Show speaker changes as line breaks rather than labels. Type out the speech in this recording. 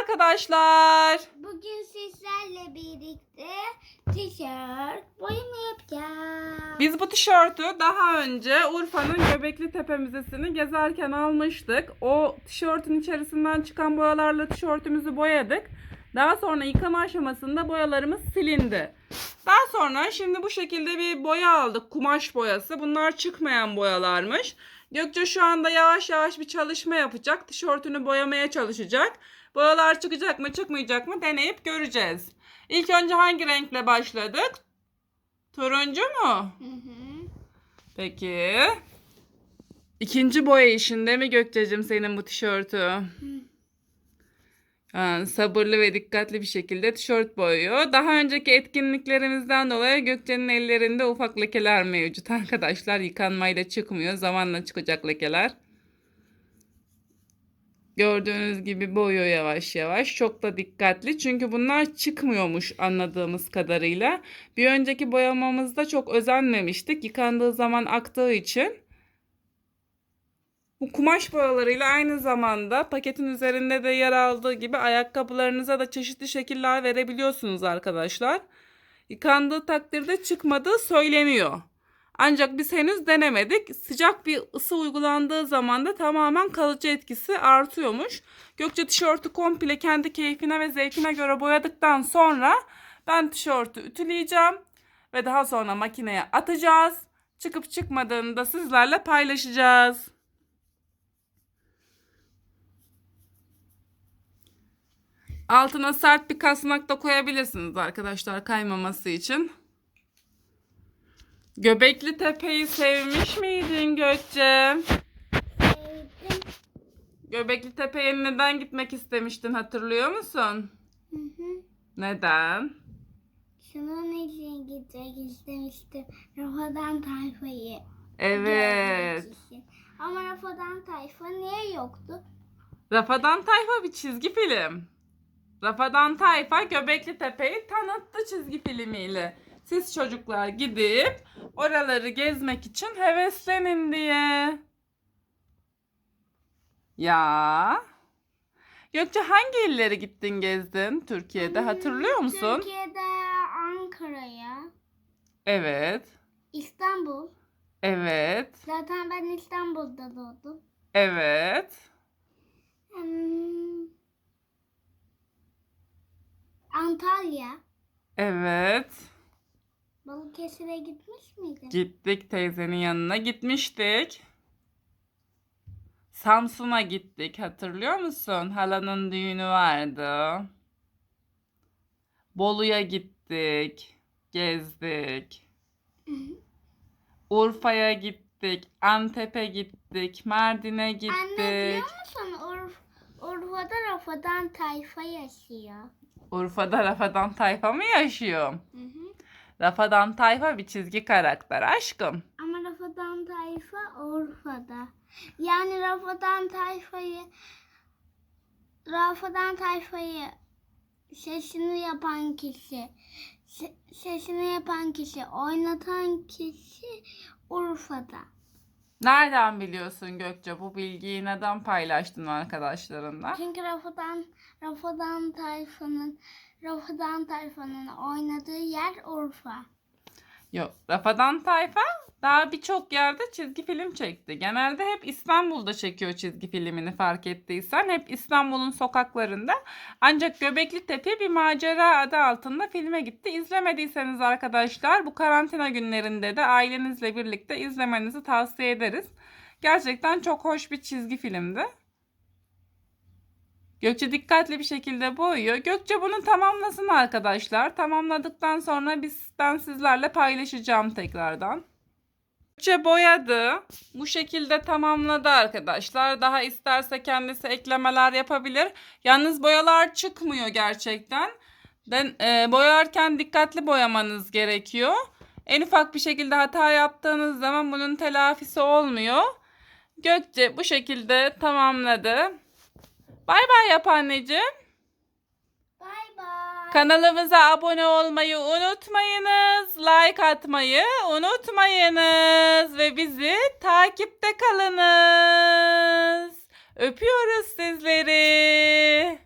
arkadaşlar.
Bugün sizlerle birlikte tişört boyama yapacağız.
Biz bu tişörtü daha önce Urfa'nın Göbekli Tepe Müzesi'ni gezerken almıştık. O tişörtün içerisinden çıkan boyalarla tişörtümüzü boyadık. Daha sonra yıkama aşamasında boyalarımız silindi. Daha sonra şimdi bu şekilde bir boya aldık. Kumaş boyası. Bunlar çıkmayan boyalarmış. Gökçe şu anda yavaş yavaş bir çalışma yapacak. Tişörtünü boyamaya çalışacak. Boyalar çıkacak mı çıkmayacak mı deneyip göreceğiz. İlk önce hangi renkle başladık? Turuncu mu?
Hı hı.
Peki. İkinci boya işinde mi Gökçe'cim senin bu tişörtü? Ha, sabırlı ve dikkatli bir şekilde tişört boyuyor. Daha önceki etkinliklerimizden dolayı Gökçe'nin ellerinde ufak lekeler mevcut arkadaşlar. Yıkanmayla çıkmıyor. Zamanla çıkacak lekeler. Gördüğünüz gibi boyuyor yavaş yavaş. Çok da dikkatli. Çünkü bunlar çıkmıyormuş anladığımız kadarıyla. Bir önceki boyamamızda çok özenmemiştik. Yıkandığı zaman aktığı için. Bu kumaş boyalarıyla aynı zamanda paketin üzerinde de yer aldığı gibi ayakkabılarınıza da çeşitli şekiller verebiliyorsunuz arkadaşlar. Yıkandığı takdirde çıkmadığı söyleniyor. Ancak biz henüz denemedik. Sıcak bir ısı uygulandığı zaman da tamamen kalıcı etkisi artıyormuş. Gökçe tişörtü komple kendi keyfine ve zevkine göre boyadıktan sonra ben tişörtü ütüleyeceğim ve daha sonra makineye atacağız. Çıkıp çıkmadığını da sizlerle paylaşacağız. Altına sert bir kasnak da koyabilirsiniz arkadaşlar kaymaması için. Göbekli Tepe'yi sevmiş miydin Gökçe?
Sevdim.
Göbekli Tepe'ye neden gitmek istemiştin hatırlıyor musun?
Hı hı.
Neden?
Şunun için gitmek istemiştim. Rafadan tayfayı.
Evet.
Ama Rafadan tayfa niye yoktu?
Rafadan Tayfa bir çizgi film. Rafadan Tayfa Göbekli Tepe'yi tanıttı çizgi filmiyle. Siz çocuklar gidip oraları gezmek için heveslenin diye. Ya. Gökçe hangi illeri gittin gezdin Türkiye'de hatırlıyor musun?
Türkiye'de Ankara'ya,
Evet.
İstanbul.
Evet.
Zaten ben İstanbul'da doğdum.
Evet.
Hmm. Antalya.
Evet.
Balıkesir'e gitmiş miydin?
Gittik teyzenin yanına gitmiştik. Samsun'a gittik hatırlıyor musun? Halanın düğünü vardı. Bolu'ya gittik. Gezdik. Urfa'ya gittik. Antep'e gittik. Mardin'e
Anne
gittik.
biliyor musun Urf, Urfa'da Rafadan tayfa yaşıyor.
Urfa'da Rafadan Tayfa mı yaşıyor?
Hı hı.
Rafadan Tayfa bir çizgi karakter aşkım.
Ama Rafadan tayfa Urfa'da. Yani Rafadan tayfayı Rafadan tayfayı sesini yapan kişi se- sesini yapan kişi oynatan kişi Urfa'da.
Nereden biliyorsun Gökçe bu bilgiyi neden paylaştın arkadaşlarınla?
Çünkü Rafadan Rafadan tayfanın Rafadan tayfanın oynadığı yer Urfa.
Yok. Rafadan Tayfa daha birçok yerde çizgi film çekti. Genelde hep İstanbul'da çekiyor çizgi filmini fark ettiysen. Hep İstanbul'un sokaklarında. Ancak Göbekli Tepe bir macera adı altında filme gitti. İzlemediyseniz arkadaşlar bu karantina günlerinde de ailenizle birlikte izlemenizi tavsiye ederiz. Gerçekten çok hoş bir çizgi filmdi. Gökçe dikkatli bir şekilde boyuyor. Gökçe bunu tamamlasın arkadaşlar. Tamamladıktan sonra biz, ben sizlerle paylaşacağım tekrardan. Gökçe boyadı. Bu şekilde tamamladı arkadaşlar. Daha isterse kendisi eklemeler yapabilir. Yalnız boyalar çıkmıyor gerçekten. Den, e, boyarken dikkatli boyamanız gerekiyor. En ufak bir şekilde hata yaptığınız zaman bunun telafisi olmuyor. Gökçe bu şekilde tamamladı. Bay bay yap anneciğim. Kanalımıza abone olmayı unutmayınız. Like atmayı unutmayınız. Ve bizi takipte kalınız. Öpüyoruz sizleri.